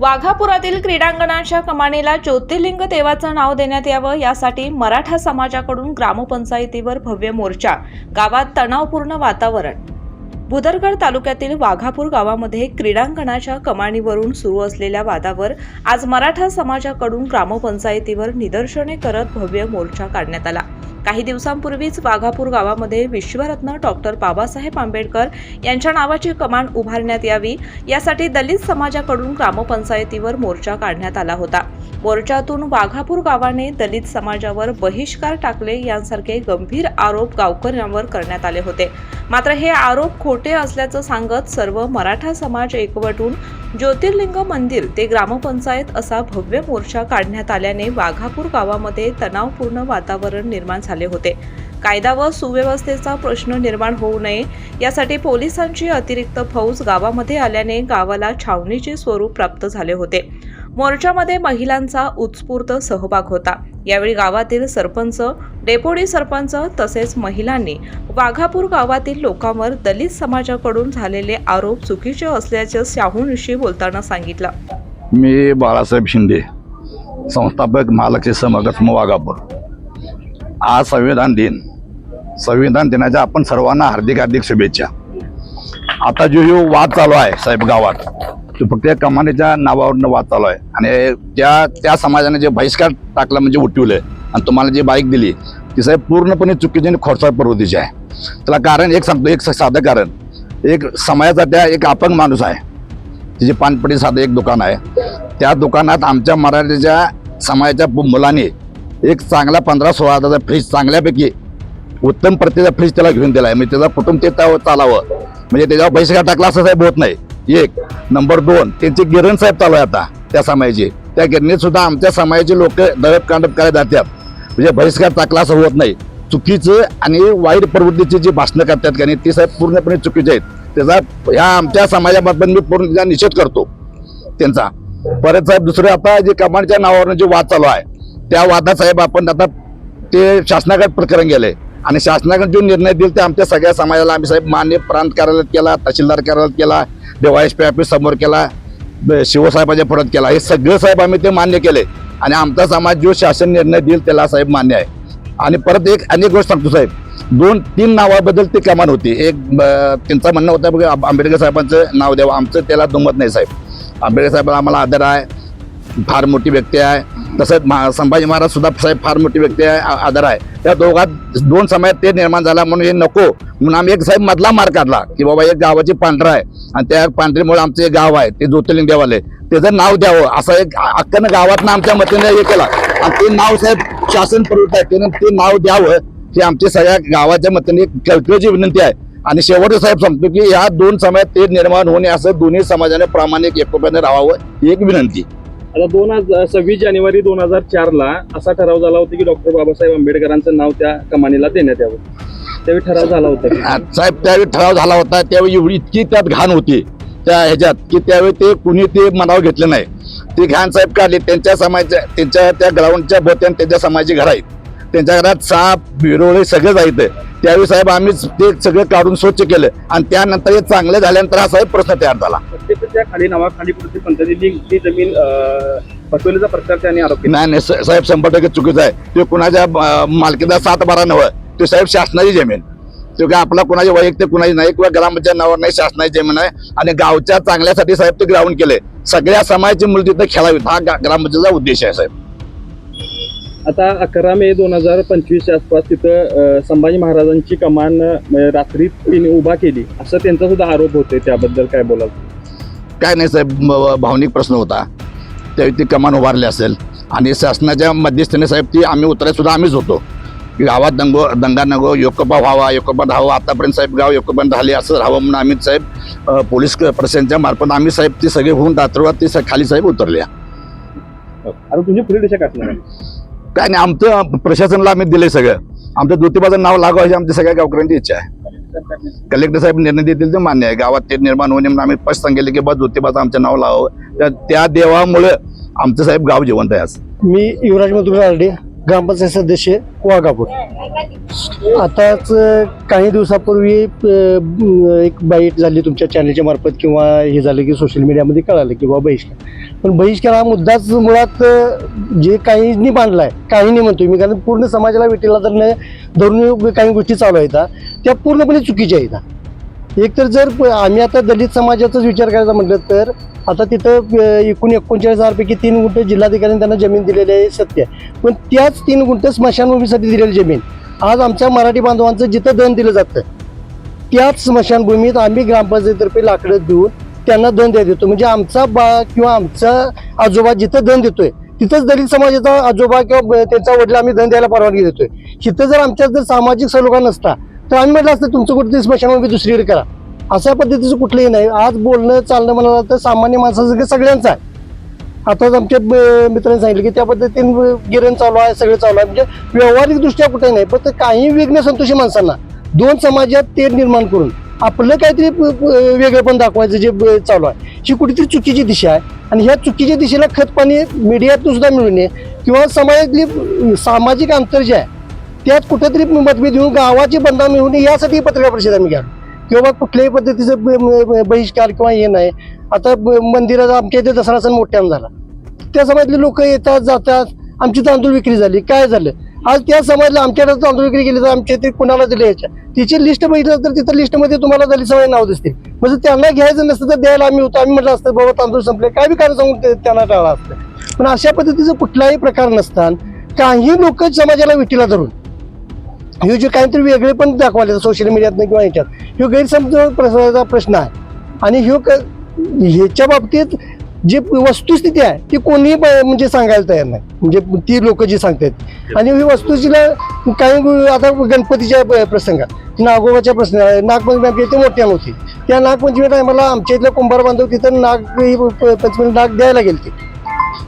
वाघापुरातील क्रीडांगणाच्या कमानीला ज्योतिर्लिंग देवाचं नाव देण्यात यावं यासाठी मराठा समाजाकडून ग्रामपंचायतीवर भव्य मोर्चा गावात तणावपूर्ण वातावरण. भुदरगड तालुक्यातील वाघापूर गावामध्ये क्रीडांगणाच्या कमाणीवरून सुरू असलेल्या वादावर आज मराठा समाजाकडून ग्रामपंचायतीवर निदर्शने करत भव्य मोर्चा काढण्यात आला. काही दिवसांपूर्वीच वाघापूर गावामध्ये विश्वरत्न डॉक्टर बाबासाहेब आंबेडकर यांच्या नावाची कमान उभारण्यात यावी यासाठी दलित समाजाकडून ग्रामपंचायतीवर मोर्चा काढण्यात आला होता. मोर्चातून वाघापूर गावाने दलित समाजावर बहिष्कार टाकले यांसारखे गंभीर आरोप गावकऱ्यांवर करण्यात आले होते. मात्र हे आरोप खोटे असल्याचं सांगत सर्व मराठा समाज एकवटून ज्योतिर्लिंग मंदिर ते ग्रामपंचायत असा भव्य मोर्चा काढण्यात आल्याने वाघापूर गावामध्ये तणावपूर्ण वातावरण निर्माण झाले होते. कायदा व सुव्यवस्थेचा प्रश्न निर्माण होऊ नये यासाठी पोलिसांची अतिरिक्त फौज गावामध्ये आल्याने गावाला छावणीचे स्वरूप प्राप्त झाले होते. मोर्चामध्ये महिलांचा उत्स्फूर्त सहभाग होता. यावेळी गावातील सरपंच डेपोडी सरपंच तसेच महिलांनी वाघापूर गावातील लोकांवर दलित समाजाकडून झालेले आरोप चुकीचे असल्याचे शाहूंशी बोलताना सांगितलं. मी बाळासाहेब शिंदे संस्थापक महालक्ष्मी समगत वाघापूर. आज संविधान दिन. संविधान दिनाच्या आपण सर्वांना हार्दिक हार्दिक शुभेच्छा. आता जो ह्यो वाद चालू आहे साहेब गावात तो फक्त या कमानीच्या नावावरनं वाद चालू आहे. आणि त्या त्या समाजाने जे बहिष्कार टाकला म्हणजे उठवलं आणि तुम्हाला जी बाईक दिली ती साहेब पूर्णपणे चुकीची आणि खोडसाळ प्रवृत्तीची आहे. त्याला कारण एक सांगतो एक साधं कारण एक समाजाचा त्या एक अपंग माणूस आहे. तिची पानपडी साधं एक दुकान आहे. त्या दुकानात आमच्या मराठीच्या समाजाच्या मुलाने मुलांनी एक चांगला पंधरा सोळा हजाराचा फ्रीज चांगल्यापैकी उत्तम प्रतीचा फ्रीज त्याला घेऊन दिला आहे म्हणजे त्याचा कुटुंब ते चालावं. म्हणजे त्याच्यावर बहिष्कार टाकला असं साहेब होत नाही. एक नंबर दोन त्यांचे गिरण साहेब चालू आहे आता त्या समाजाची त्या गिरणीत सुद्धा आमच्या समाजाचे लोक दळप कांडप करायला जातात. म्हणजे बहिष्कार टाकला असं होत नाही. चुकीचं आणि वाईट प्रवृत्तीची जी भाषणं करतात का नाही ती साहेब पूर्णपणे चुकीचे आहेत. त्याचा ह्या आमच्या समाजाबद्दल मी पूर्ण निषेध करतो. त्यांचा. परत साहेब दुसरं आता जे कमांडच्या नावावरून जे वाद चालू आहे त्या वादात साहेब आपण आता ते शासनाकडे प्रकरण गेले. आणि शासनाकडे जो निर्णय दिला ते आमच्या सगळ्या समाजाला आम्ही साहेब मान्य प्रांत कार्यालयात केला तहसीलदार कार्यालयात केला एस पी ऑफिस समोर केला ब- शिवसाहेबाच्या पुढ्यात केला. हे सगळं साहेब आम्ही ते मान्य केले. आणि आमचा समाज जो शासन निर्णय देईल त्याला साहेब मान्य आहे. आणि परत एक अनेक गोष्ट सांगतो साहेब. दोन तीन नावाबद्दल ती कमान होती. एक ब- त्यांचं म्हणणं होतं बघा आंबेडकर साहेबांचं नाव द्यावं. आमचं त्याला दुमत नाही साहेब. आंबेडकर साहेबांना आम्हाला आदर आहे. फार मोठी व्यक्ती आहे. तसंच महा संभाजी महाराज सुद्धा साहेब फार मोठी व्यक्ती आहे आदर आहे. त्या दोघात दोन समायात ते निर्माण झाला म्हणून हे नको. म्हणून आम्ही एक साहेब मधला मार्ग काढला की बाबा एक गावाची पांढरा आहे. आणि त्या पांढरीमुळे आमचं एक गाव आहे ते ज्योतिर्लिंग देवालय त्याचं नाव द्यावं असं एक अक्कन गावातनं आमच्या मतीने हे केला. आणि ते नाव साहेब शासन प्रवृत्त आहे त्यानं ते नाव द्यावं ही आमची सगळ्या गावाच्या मतीने कल्पची विनंती आहे. आणि शेवटचं साहेब सांगतो की या दोन समाजात ते निर्माण होणे असं दोन्ही समाजाने प्रामाणिक एकोप्याने राहावं ही एक विनंती. आता दोन हजार सव्वीस जानेवारी दोन हजार चारला असा ठराव झाला होता की डॉक्टर बाबासाहेब आंबेडकरांचं नाव त्या कमानीला देण्यात यावं. त्यावेळी ठराव झाला होता साहेब त्यावेळी ठराव झाला होता त्यावेळी एवढी इतकी त्यात घाण होती त्या ह्याच्यात की त्यावेळी ते कुणी ते मनावर घेतलं नाही. ते घाण साहेब काढले त्यांच्या समाजाच्या त्यांच्या त्या ग्राउंडच्या भोवत्यान त्यांच्या समाजाची घर आहेत त्यांच्या घरात साप बिरोळे सगळं जायचं त्यावेळी साहेब आम्ही ते सगळं काढून स्वच्छ केलं. आणि त्यानंतर हे चांगलं झाल्यानंतर हा साहेब प्रश्न तयार झाला. खाली नावाखाली जमीन अं, फसवल्याचा प्रकार त्यांनी आरोप केला. नाही नाही साहेब शंभर टक्के चुकीचं आहे. ते कुणाच्या मालकीचा सात बारा नव्हे ते साहेब शासनाची जमीन. तो काय आपला कुणाची वैयक्तिक कुणाची नाही किंवा ग्रामपंचायत नावावर नाही शासनाची जमीन आहे. आणि गावच्या चांगल्यासाठी साहेब ते ग्राउंड केले सगळ्या समाजाची मुलं तिथं खेळावीत हा ग्रामपंचायतचा उद्देश आहे साहेब. आता अकरा मे दोन हजार पंचवीसच्या आसपास तिथं संभाजी महाराजांची कमान रात्री तिने उभा केली. असं त्यांचा सुद्धा आरोप होते त्याबद्दल काय बोलाल? काय नाही साहेब भावनिक प्रश्न होता. त्यावेळी ती कमान उभारली असेल. आणि शासनाच्या मध्यस्थीने साहेब ती आम्ही उतरायला सुद्धा आम्हीच होतो. की गावात दंगो दंगा नको योकोपा व्हावा योकोपा राहावा आतापर्यंत साहेब गाव योकोपा झाले असं राहावं म्हणून आम्ही साहेब पोलीस प्रशासनाच्या मार्फत आम्ही साहेब ती सगळे होऊन रात्रवात ती खाली साहेब उतरल्या. आता तुमची पुढे दिशा आहे? काय नाही आमचं प्रशासनाला आम्ही दिले सगळं. आमच्या ज्योतिबाचं नाव लागावं ही आमच्या सगळ्या गावकऱ्यांची इच्छा आहे. कलेक्टर साहेब निर्णय देतील ते मान्य आहे. गावात ते निर्माण होणे म्हणून आम्ही स्पष्ट सांगितले की बा ज्योतिबाचं आमचं नाव लावावं. त्या- त्या देवामुळे आमचं साहेब गाव जिवंत आहे आज मी युवराज मधुर रारडे ग्रामपंचायत सदस्य वाघापूर. आताच काही दिवसापूर्वी एक बाईट झाली तुमच्या चॅनलच्या मार्फत किंवा हे झालं की सोशल मीडियामध्ये कळालं की बाबा बहिष्कार. पण बहिष्कार हा मुद्दाच मुळात जे काहींनी मांडलाय काहींनी म्हणतोय मी कारण पूर्ण समाजाला विटेला धरणे धरून काही गोष्टी चालू आहेत त्या पूर्णपणे चुकीच्या आहेत एकतर एक तर जर प- आम्ही आता दलित समाजाचाच विचार करायचा म्हटलं तर आता तिथं एकूण एकोणचाळीस हजारपैकी तीन गुंठ जिल्हाधिकाऱ्यांनी त्यांना जमीन दिलेली आहे सत्य पण त्याच तीन गुंठ स्मशानभूमीसाठी दिलेली जमीन. आज आमच्या मराठी बांधवांचं जिथं दन दिलं जातं त्याच स्मशानभूमीत आम्ही ग्रामपंचायतीतर्फे लाकडं देऊन त्यांना दन द्या देतो. म्हणजे आमचा बा किंवा आमचा आजोबा जिथं दन देतोय तिथंच दलित समाजाचा आजोबा किंवा ब- त्यांचा वडील आम्ही दन द्यायला परवानगी देतोय. तिथं जर आमच्यात जर सामाजिक सलोखा नसता तर आम्ही म्हटलं असतं तुमचं कुठेतरी स्मशानभूमी दुसरीकडे करा. अशा पद्धतीचं कुठलंही नाही. आज बोलणं चालणं म्हणाला तर सामान्य माणसाचं सगळ्यांचं आहे. आताच आमच्या ब- मित्रांनी सांगितलं की त्या पद्धतीने गिरण चालू आहे सगळं चालू आहे. म्हणजे व्यावहारिकदृष्ट्या कुठे नाही पण काही विघ्न संतोषी माणसांना. दोन समाजात ते निर्माण करून आपलं काहीतरी वेगळेपण दाखवायचं जे चालू आहे. ही कुठेतरी चुकीची दिशा आहे. आणि ह्या चुकीच्या दिशेला खतपाणी मीडियातून सुद्धा मिळू नये. किंवा समाजातली सामाजिक अंतर जे आहे त्यात कुठेतरी मतभेद येऊन गावाची बंदा मिळू यासाठी पत्रकार परिषद आम्ही घ्या किंवा कुठल्याही पद्धतीचं बहिष्कार किंवा हे नाही. आता ब- आमच्या इथे दसरा सण मोठ्यानं झाला. त्या समाजातले लोक येतात जातात. आमची तांदूळ विक्री झाली. काय झालं? आज त्या समाजला आमच्याकडे तांदूळ विक्री केली तर आमच्या इथे कुणाला दिले याच्या? तिची लिस्ट बघितलं तर तिथं लिस्टमध्ये तुम्हाला दलित समाज नाव दिसते म्हणजे त्यांना घ्यायचं नसतं तर द्यायला आम्ही होतो. आम्ही म्हटलं असतं बाबा तांदूळ संपले. काय बी कारण सांगून त्यांना टाळा असतं. पण अशा पद्धतीचं कुठलाही प्रकार नसताना काही लोक समाजाला विटीला धरून हे जे काहीतरी वेगळे पण दाखवले सोशल मीडियातनं किंवा ह्याच्यात. ह्यो गैरसमज प्रसाराचा प्रश्न आहे. आणि ह्यो क- ह्याच्या बाबतीत जी वस्तुस्थिती आहे ती कोणीही म्हणजे सांगायला तयार नाही. म्हणजे ती लोक जी सांगतात आणि ही वस्तुस्थितीला काही आता गणपतीच्या प- प्रसंगात. नागोबाच्या प्रसंग नागपंचमी ते मोठ्या नव्हती त्या नागपंचमी टायमाला आमच्या इथल्या कुंभार बांधव तिथं नाग पंचमी नाग द्यायला गेलते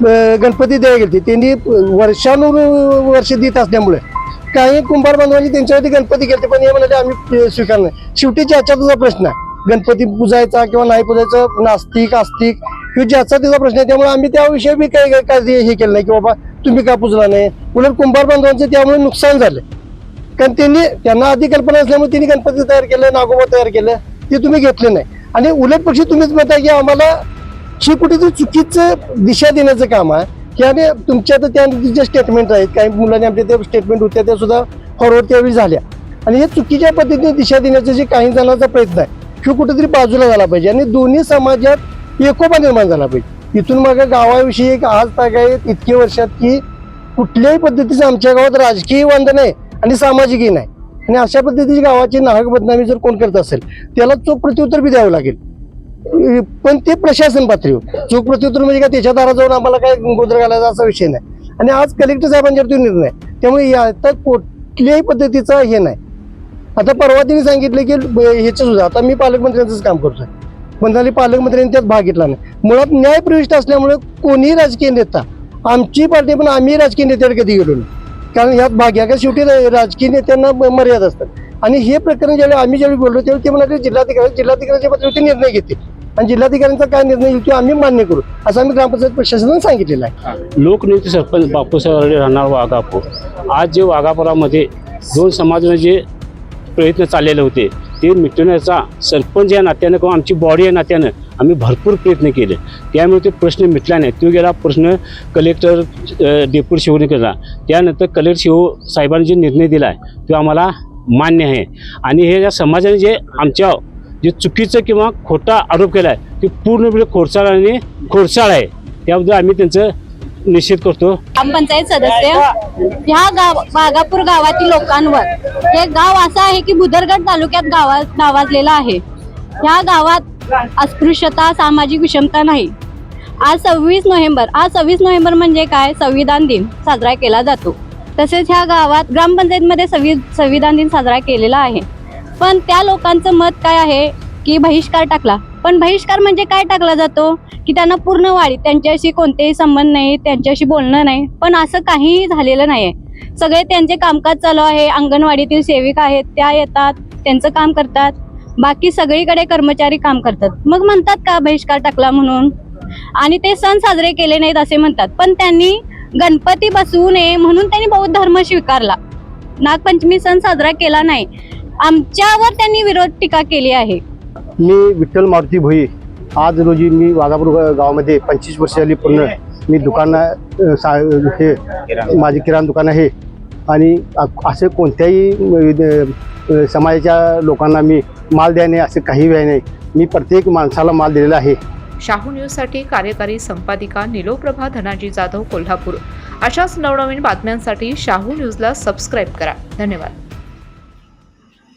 ते गणपती द्यायला गेलते त्यांनी वर्षानुवर्ष देत असल्यामुळे काही कुंभार बांधवांची त्यांच्यावरती गणपती गेलते पण हे म्हणाले आम्ही स्वीकार नाही. शेवटी ज्याचा तुझा प्रश्न आहे. गणपती पूजायचा किंवा नाही पूजायचा नास्तिक आस्तिक किंवा ज्याचा तिचा प्रश्न आहे त्यामुळे आम्ही त्याविषयी बी काही काही हे केलं नाही की बाबा तुम्ही का पूजला नाही? उलट कुंभार बांधवांचं त्यामुळे नुकसान झालं. कारण त्यांनी त्यांना आधी कल्पना असल्यामुळे त्यांनी गणपती तयार केलं नागोबा तयार केलं ते तुम्ही घेतले नाही. आणि उलट पक्षी तुम्हीच म्हणता की आम्हाला ही चुकीचं दिशा देण्याचं काम आहे. की आणि तुमच्या तर त्या जे स्टेटमेंट आहेत काही मुलांनी आमच्या त्या स्टेटमेंट होत्या त्या सुद्धा फॉरवर्ड त्यावेळी झाल्या. आणि हे चुकीच्या पद्धतीने दिशा देण्याचा जे काही जणांचा प्रयत्न आहे हे कुठेतरी बाजूला झाला पाहिजे आणि दोन्ही समाजात एकोपा निर्माण झाला पाहिजे. इथून मग गावाविषयी एक आज ताग आहे इतके वर्षात की कुठल्याही पद्धतीचं आमच्या गावात राजकीय वांधन नाही आणि सामाजिकही नाही. आणि अशा पद्धतीची गावाची नाहक बदनामी जर कोण करत असेल त्याला चोख प्रत्युत्तर बी द्यावं लागेल. पण ते प्रशासन पातळीवर. चोख प्रत्युत्तर म्हणजे काय त्याच्या दारा जाऊन आम्हाला काय गोंधळ घालायचा असा विषय नाही. आणि आज कलेक्टर साहेबांच्यावरती निर्णय आहे. त्यामुळे आता कुठल्याही पद्धतीचा हे नाही. आता परवा त्यांनी सांगितलं की ब- ह्याचं सुद्धा आता मी पालकमंत्र्यांचंच काम करतोय. पण झाली पालकमंत्र्यांनी त्यात भाग घेतला नाही. मुळात न्याय प्रविष्ट असल्यामुळे कोणीही राजकीय नेता आमची पार्टी पण आम्ही राजकीय नेत्याकडे कधी गेलो नाही. कारण ह्यात भाग घ्या. का शेवटी राजकीय नेत्यांना मर्यादा असतात. आणि हे प्रकरण ज्यावेळी आम्ही ज्यावेळी बोललो त्यावेळी ते म्हणाले जिल्हाधिकारी जिल्हाधिकाऱ्याच्या पातळीवरती निर्णय घेतील. आणि जिल्हाधिकाऱ्यांचा काय निर्णय येईल तो आम्ही मान्य करू असं आम्ही ग्रामपंचायत प्रशासनानं सांगितलेलं आहे. लोकनियुक्त सरपंच बापूसाहेब राहणार वाघापूर. आज जे वाघापुरामध्ये दोन समाजाने जे प्रयत्न चाललेले होते ते मिटवण्याचा सरपंच या नात्यानं किंवा आमची बॉडी या नात्यानं आम्ही भरपूर प्रयत्न केले. त्यामुळे ते प्रश्न मिटला नाही. तो गेला प्रश्न कलेक्टर डेपूर शिवने केला. त्यानंतर कलेक्टर शिव साहेबांनी जे निर्णय दिला आहे तो आम्हाला मान्य आहे. आणि हे या समाजाने जे आमच्या जे चुकीचं किंवा खोटा आरोप केला आहे ते पूर्णपणे खोडसाळ आणि खोडसाळ आहे. त्याबद्दल आम्ही त्यांचं निश्चित करतो. ग्रामपंचायत सदस्य ह्या गाव बागापूर गावातील लोकांवर हे गाव असं आहे की बुदरगड तालुक्यात गावात नावाजलेलं आहे. ह्या गावात अस्पृश्यता सामाजिक विषमता नाही. आज सव्वीस नोव्हेंबर आज सव्वीस नोव्हेंबर म्हणजे काय? संविधान दिन साजरा केला जातो. तसेच ह्या गावात ग्रामपंचायतमध्ये संवि संविधान दिन साजरा केलेला आहे. पण त्या लोकांचं मत काय आहे की बहिष्कार टाकला? पण बहिष्कार म्हणजे काय टाकला जातो? की त्यांना पूर्ण वाढी त्यांच्याशी कोणतेही संबंध नाही त्यांच्याशी बोलणं नाही पण असं काहीही झालेलं नाही आहे सगळे त्यांचे कामकाज चालू आहे अंगणवाडीतील सेविका आहेत त्या येतात त्यांचं काम करतात. बाकी सगळीकडे कर्मचारी काम करतात. मग म्हणतात का बहिष्कार टाकला म्हणून? आणि ते सण साजरे केले नाहीत असे म्हणतात. पण त्यांनी गणपती बसवू नये म्हणून त्यांनी बौद्ध धर्म स्वीकारला. नागपंचमी सण साजरा केला नाही. आमच्यावर त्यांनी विरोध टीका केली आहे. मी विठ्ठल मारुती भोई आज रोजी मी वाघापूर गावामध्ये पंचवीस वर्ष झाली पूर्ण मी दुकान हे माझे किराणा दुकान आहे. आणि असे कोणत्याही समाजाच्या लोकांना मी माल द्याने असे काही वेळ नाही. मी प्रत्येक माणसाला माल दिलेला आहे. शाहू न्यूजसाठी कार्यकारी संपादिका निलोप्रभा धनाजी जाधव कोल्हापूर. अशाच नवनवीन बातम्यांसाठी शाहू न्यूजला सबस्क्राईब करा. धन्यवाद.